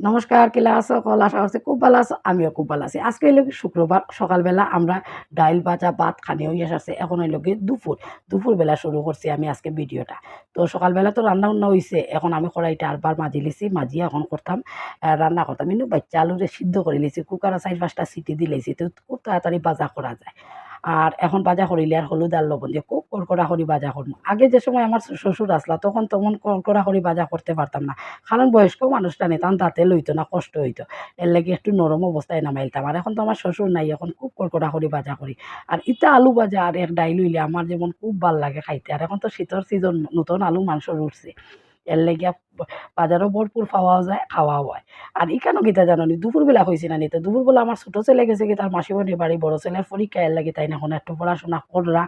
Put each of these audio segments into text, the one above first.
নমস্কার, কিলা আছো? কল আশা করছি খুব ভালো আছো, আমিও খুব ভালো আছি। আজকে হইল শুক্রবার, সকালবেলা আমরা ডাইল ভাজা, ভাত খানি হয়ে আসছে এখন হইল কি দুপুর। দুপুরবেলা শুরু করছি আমি আজকে ভিডিওটা। তো সকালবেলা তো রান্না বান্না হয়েছে এখন আমি কড়াইটা আরবার মাজি লিছি, মাজিয়ে এখন করতাম রান্না করতাম। কিন্তু বাচ্চা আলুরে সিদ্ধ করে লিছি কুকারে চার পাঁচটা সিটি দিলেছি তো খুব তাড়াতাড়ি ভাজা করা যায়। আর এখন ভাজা করিলে আর হলুদ আর লবণ দিয়ে খুব কড়কড়া করি ভাজা করব। আগে যে সময় আমার শ্বশুর আসলা, তখন তখন কড়কড়া করি ভাজা করতে পারতাম না। কারণ বয়স্ক মানুষটা নিতাম তাতে লইতো না, কষ্ট হইতো। এর লাগে একটু নরম অবস্থায় নামাইতাম। আর এখন তো আমার শ্বশুর নাই, এখন খুব কড়কড়া করি ভাজা করি। আর ইটা আলু ভাজা আর এক ডাইল হইলে আমার যেমন খুব ভালো লাগে খাইতে। আর এখন তো শীতর সিজন নতুন আলু মাংস উঠছে। এর লেগে বাজারও ভরপুর পাওয়াও যায়, খাওয়াও হয়। আর ইকানো গীতা জানো নি দুপুরবেলা হয়েছে না নিতে দুপুরবেলা আমার ছোটো ছেলে গেছে কি তার মাসিমণির বাড়ি, বড় ছেলের পরীক্ষা এর লাগে তাই না, এখন একটু পড়াশোনা কররা।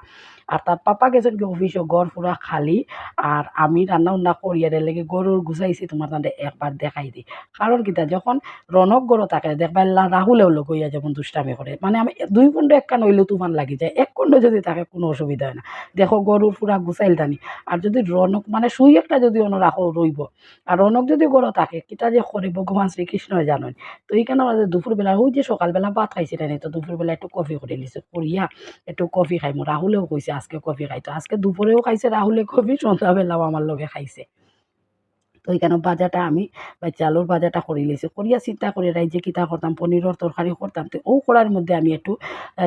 আর তার পাপা গেছেন কি অফিসও গড় পুরা খালি। আর আমি রান্না উন্না করি আর লেগে গরুর গুছাইছি, তোমার তাদের একবার দেখাই দিই কারণ কিতা যখন রনক গরু থাকে দেখবা রাহুলেও লোক হইয়া যেমন দুষ্টামি করে। মানে আমি দুই খণ্ড এক কান হইলেও তুফান লাগি যায়। এক খণ্ড যদি থাকে কোনো অসুবিধা হয় না। দেখো গরুর পুরা গুছাইল টানি আর যদি রনক মানে সুই একটা যদি অন্য রাখো রইব আর রনক যদি গড় থাকে, কিতা যে করে ভগবান শ্রীকৃষ্ণ জানেন তো এইখানে আমাদের দুপুরবেলা ওই যে সকালবেলা ভাত খাইছি না, তো দুপুরবেলা একটু কফি করে নিছে করিয়া একটু কফি খাইমু রাহুলেও কইছে আজকে কফি খাইতো আজকে দুপুরেও খাইছে রাহুলে কফি, সন্ধ্যাবেলাও আমার লগে খাইছে। তো এইখানে বাজাটা আমি, বা চালুর বাজাটা করে লিছি। করিয়া চিন্তা করে রাইজে কিতা করতাম পনিরের তরকারি করতাম তো ও করার মধ্যে আমি একটু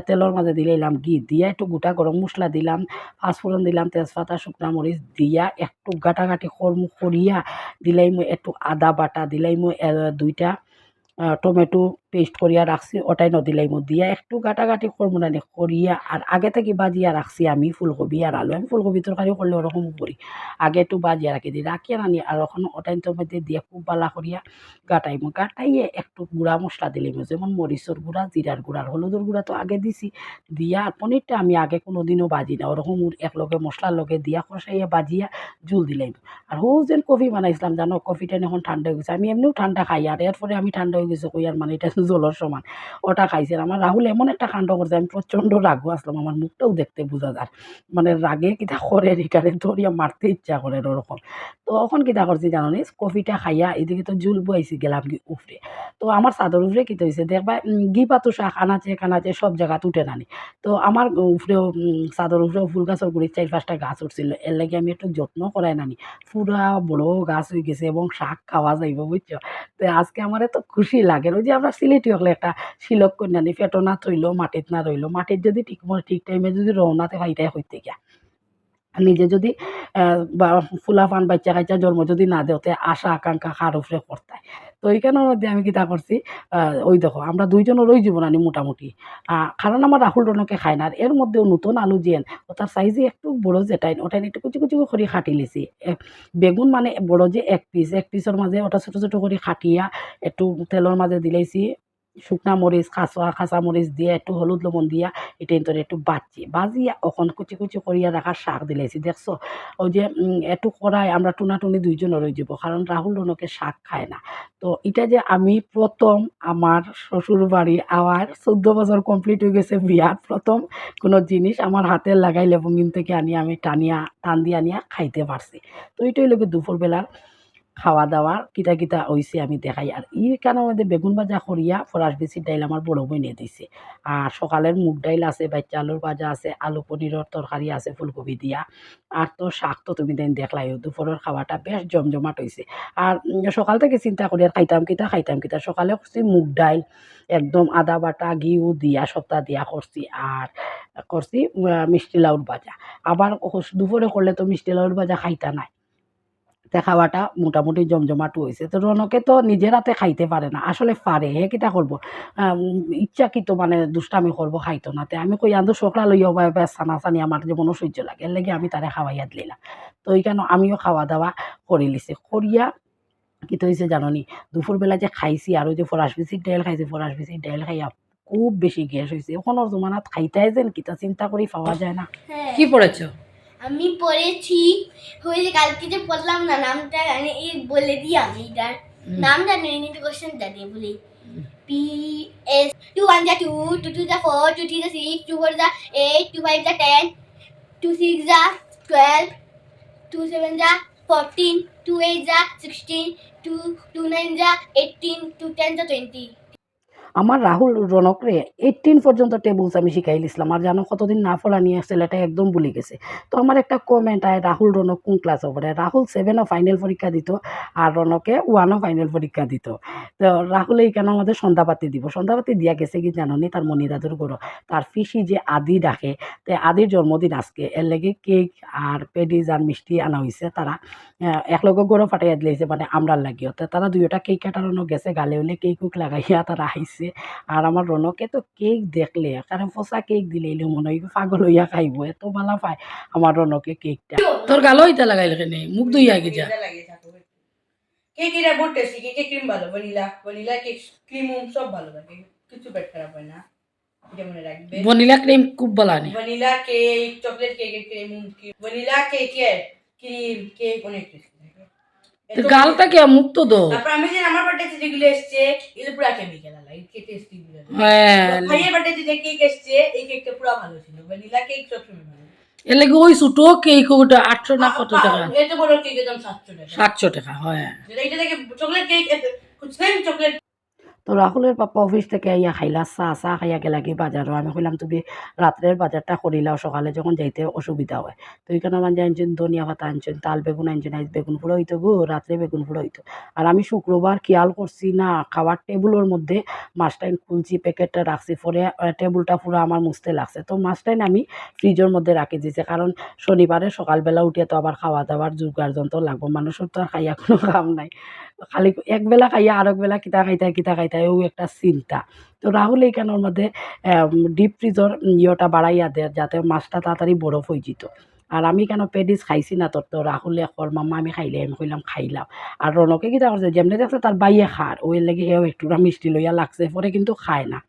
তেলের মাঝে দিলাম ঘি দিয়া একটু গোটা গরম মশলা দিলাম পাঁচফোড়ন দিলাম, তেজপাতা, শুকনা মরিচ দিয়া, একটু গাটাগাটি কর্ম করিয়া দিলাই মই একটু আদা বাটা, দিলাই মই দুইটা টমেটো পেস্ট করিয়া রাখছি, ওটাই নদিলাই মো দিয়া। একটু গাটাগাটি করব করিয়া আর আগে থেকে বাজিয়া রাখছি আমি ফুলকপি আর আলু। আমি ফুলকপি তরকারি করলে ওরকম করি আগে একটু বাজিয়া রাখি দিই রাখিয়া নানি আর ওখানে ওটাইনটোর মধ্যে দিয়ে খুব বালা করিয়া গাটাইমো গাটাইয়ে একটু গুঁড়া মশলা দিলাম যেমন মরিচর গুঁড়া জিরার গুঁড়া আর হলুদের গুঁড়া তো আগে দিছি। দিয়া আর পনিরটা আমি আগে কোনো দিনও বাজি না। ওরকম একলগে মশলার লগে দিয়া কষাইয়া বাজিয়া জুল দিলাম আর হো যেন কফি বানাইছিলাম, জানো কফিটা এখন ঠান্ডা হয়ে গেছে। আমি এমনিও ঠান্ডা খাই। আর এরপরে আমি ঠান্ডা হয়ে গেছে, কই আর মানে এটা জলের সমান। ওটা খাইছে। আমার রাহুল এমন একটা কাণ্ড করছে আমি প্রচণ্ড রাগু আসলাম আমার মুখটাও দেখতে বোঝা যায়। মানে রাগে কিতা করে রিটারে ধরিয়া মারতে ইচ্ছা করে ওরকম তো তখন কিতা করছি জানো নি কফিটা খাইয়া এদিকে তো জুল বইছি গেলাম কি উফরে তো আমার চাদর উফরে কিতা হয়েছে দেখবা গি পাতু শাক, আনাচে কানাচে সব জায়গা উঠে নানি। তো আমার উফরেও চাদর উফরেও ফুল গাছের গুড়ির চার পাঁচটা গাছ উঠছিল। এর লাগে আমি একটু যত্ন করাই নানি। পুরা বড় গাছ হয়ে গেছে এবং শাক খাওয়া যাইব বুঝছ তো আজকে আমার এত খুশি লাগে। ওই যে আমরা সিলেটি হলে একটা শিলক কন্যা নি পেটো না থইলো, মাটিত না রইল। মাটির যদি ঠিক ঠিক টাইমে যদি রওনাতে হইতে হইতে গিয়া। নিজে যদি বা ফুলা ফান বাচ্চা কাচ্চা জন্ম যদি না দেওতে আশা, আকাঙ্ক্ষা উপরে করতায় তো এইখানের মধ্যে আমি কিতা করছি ওই দেখো, আমরা দুইজনও রই যাব আনি মোটামুটি কারণ আমার রাহুল রনকে খায় না, আর এর মধ্যেও নতুন আলু জিয়েন ও তার সাইজে একটু বড় যেটাই ওটাই একটু কুচি কুচি করে খাটি লিছি বেগুন মানে বড় যে, এক পিস এক পিসের মাঝে ওটা ছোটো ছোটো করে খাটিয়া একটু তেলের মাঝে দিলাইছি। শুকনা মরিচ খাসা খাসা মরিচ দিয়ে একটু হলুদ লবণ দিয়া এটা তোর একটু বাচ্ছি বাজিয়া ওখন কুচি কুচি করিয়া রাখার শাক দিলাইছি দেখছ? ওই যে উম, একটু করাই আমরা টুনাটুনি দুইজন রয়ে যাব কারণ রাহুল রনকে শাক খায় না। তো এটা যে আমি প্রথম আমার শ্বশুর বাড়ি আমার চোদ্দ বছর কমপ্লিট হয়ে গেছে বিয়ার প্রথম কোনো জিনিস আমার হাতে লাগাই লেবঙ্গিন থেকে আনি আমি টানিয়া টান দিয়ে আনিয়া খাইতে পারছি তো এইটাই লোকে দুপুরবেলার খাওয়া দাওয়ার কিতা কিতা হইছে আমি দেখাই। আর ই কারণের মধ্যে বেগুন ভাজা করিয়া ফরাস বেশি ডাইল আমার বড় বই নিয়ে দিছে। আর সকালের মুগ ডাইল আছে বাচ্চা আলুর ভাজা আছে, আলু পনিরের তরকারি আছে ফুলকপি দিয়া। আর তো শাক তো তুমি দেন দেখলাই দুপুরের খাওয়াটা বেশ জমজমাট হয়েছে আর সকাল থেকে চিন্তা করি আর খাইতাম কিতা খাইতাম কিতা। সকালে করছি মুগ ডাইল একদম আদা বাটা, ঘিউ দিয়া সপ্তাহ দিয়া করছি আর করছি মিষ্টি লাউর ভাজা। আবার দুপুরে করলে তো মিষ্টি লাউর ভাজা খাইতা নাই। তে খাওয়াটা মোটামুটি জমজমাট হয়েছে। তো রনকে তো নিজের হাতে খাইতে পারে না। আসলে পারে, হে কিটা করব? ইচ্ছাকৃত মানে দুষ্টামি করব খাইতো না তে। আমি কই, আন্দো সকলা লইয়া বা বা সানা, আমার যেমন সহ্য লাগে। এর লাগে আমি তারে খাওয়াইয়া দিলাম। তো এইখানে আমিও খাওয়া দাওয়া করে লিছি করিয়া কি তো হয়েছে জাননি, দুপুরবেলা যে খাইছি আর ওই যে ফরাস বিচির ডাইল খাইছি, ফরাস বিচির ডাইল খাইয়া খুব বেশি গ্যাস হয়েছে এখনের জমানাত খাইতাই যেন কিতা চিন্তা করি পাওয়া যায় না। কি পড়েছো? আমি পড়েছি যে কালকে যে পড়লাম না নামটা মানে এই বলে দিই আমি এটার। নামটা নেই কিন্তু কোশ্চেনটা দিয়ে বলি পি এস টু ওয়ান যা টু টু টু যা ফোর টু থ্রি যা সিক্স টু ফোর যা এইট টু ফাইভ যা টেন টু সিক্স যা টুয়েলভ টু সেভেন যা ফোরটিন টু এইট যা সিক্সটিন টু টু নাইন যা এইটিন টু টেন যা টোয়েন্টি আমার রাহুল রনকরে এইটিন পর্যন্ত টেবলস আমি শিখাই দিছিলাম। আর জানো কতদিন না পড়া নিয়ে এটা একদম ভুলে গেছে। তো আমার একটা কমেন্ট আয়, রাহুল রনক কোন ক্লাস পড়ে রাহুল সেভেনও ফাইনাল পরীক্ষা দিত আর রনকে ওয়ানও ফাইনাল পরীক্ষা দিত। তো রাহুল এইখানে আমাদের সন্ধ্যাপাতি দিব? সন্ধ্যাপাতি দিয়া গেছে কি জানো নি? তার মনি দাদুর গরো তার পিসি যে আদি ডাকে, তে আদির জন্মদিন আজকে। এর লেগে কেক আর পেডিজ আর মিষ্টি আনা হয়েছে তারা। একলগে গরো ফাটাইয়া দিয়েছে মানে আমরার লাগিও তো তারা দুইটা কেক কাটানো গেছে গালে হলে কেক কুক লাগাইয়া তারা আইছে আর আমার রনকে তো কেক দেখলে কারণ ফসা কেক দিলে এলে মনে হয় পাগল হইয়া খাইব এত ভালো পায় আমার রনকে কেকটা তোর গালো হইতে লাগাইল কেনে মুখ ধুইয়া গিয়া কেক এটা বহুত টেস্টি কেকের ক্রিম ভালো ভ্যানিলা ভ্যানিলা কেক ক্রিম সব ভালো লাগে কিছু পেট খারাপ হয় না। ক্রিম খুব ভালো vanilla cake chocolate cream vanilla কেকের ক্রিম কেক অনেক টেস্টি থাকে এত- গালটা কে মুখ দো তারপর আমি যে আমার বার্থডে যেগুলো এসছে এগুলো পুরো কেমিক্যাল আলাই কেক টেস্টি গুলো হ্যাঁ। ভাইয়ের বার্থডে যে কেক এসছে এই কেকটা পুরো ভালো ছিল। ভ্যানিলা কেক সবসময় ভালো এর লাগে ওই ছোটো কেক ওটা আটশো না কত টাকা? এত বড় সাতশো টাকা। সাতশো টাকা হ্যাঁ। এটা থেকে চকলেট কেক সেম চকলেট তো রাহুলের পাপা অফিস থেকে আইয়া খাইলা, চা চাহ খাইয়া গেলা কি বাজারও? আমি কইলাম, তুমি রাত্রের বাজারটা করিলাও, সকালে যখন যাইতে অসুবিধা হয়। তো এইখানে আমার যে আনছেন, ধনিয়া পাতা আনছেন, তাল বেগুন আনছেন আজ বেগুন ফুড়ো হইতো গো, রাত্রে বেগুন ফুড়ো হইতো। আর আমি শুক্রবার খেয়াল করছি না, খাবার টেবিলের মধ্যে মাছটাইন খুলছি, প্যাকেটটা রাখছি, পরে টেবিলটা পুরো আমার মুছতে লাগছে। তো মাছটাইন আমি ফ্রিজের মধ্যে রাখি দিয়েছি কারণ শনিবারে সকালবেলা উঠে তো আবার খাওয়া দাওয়ার জোগাড় যন্ত্র লাগবো, মানুষের তো আর খাইয়া কোনো কাম নাই। খালি একবেলা খাইয়া আরেক বেলা কিতা খাইতা কিতা খাইতা এও একটা চিন্তা। তো রাহুল এইখানের মধ্যে ডিপ ফ্রিজর ইয়েটা বাড়াইয়া দেয় যাতে মাছটা তাড়াতাড়ি বরফ হয়ে যেত আর আমি কেন পেডিস খাইছি না তোর তো রাহুলে কর মাম্মা আমি খাইলে, আমি কইলাম খাইলাম আর রনকে কিতা করছে যেমনি দেখছে তার বাইয়ে খার ওই লেগে হেও একটু মিষ্টি লইয়া লাগছে পরে কিন্তু খায় না।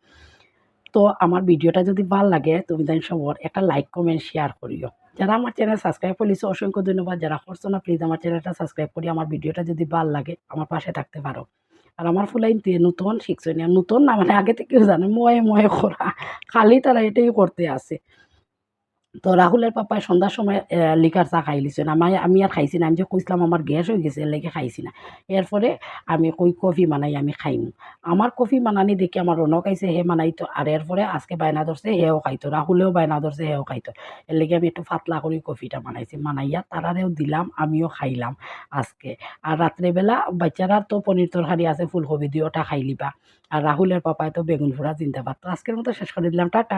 তো আমার ভিডিওটা যদি ভালো লাগে, তুমি তাই সবর একটা লাইক কমেন্ট শেয়ার করিও যারা আমার চ্যানেল সাবস্ক্রাইব করেছে অসংখ্য ধন্যবাদ। যারা করছ না প্লিজ আমার চ্যানেলটা সাবস্ক্রাইব করি আমার ভিডিওটা যদি ভালো লাগে, আমার পাশে থাকতে পারো। আর আমার ফুলাইন নতুন শিখছো না? নতুন না মানে আগে থেকেও জানে, ময়ে ময়ে করা। খালি তারা এটাই করতে আছে তো রাহুলের পাপায় সন্ধ্যার সময় লিকার চা খাই লিছেন আমার আমি আর খাইছি না, আমি যে কইছিলাম আমার গ্যাস হয়ে গেছে লেগে খাইছি না। এরপরে আমি কই, কফি বানাই আমি খাইমু। আমার কফি বানানি দেখি আমার রনক আইছে হে বানাইতো আর এরপরে আজকে বায়না ধরছে হেও খাইতো রাহুলেও বায়না ধরছে হেও খাইতো এর লেগে আমি একটু পাতলা করে কফিটা বানাইছি বানাইয়া তারারেও দিলাম, আমিও খাইলাম আজকে। আর রাত্রেবেলা বাচ্চারা তো পনির তরকারি আছে ফুলকপি দিয়ে ওটা খাই লিবা। আর রাহুলের পাপায় তো বেগুন ফোড়া চিন্তা পারতো আজকের মতো শেষ করে দিলাম, টাটা।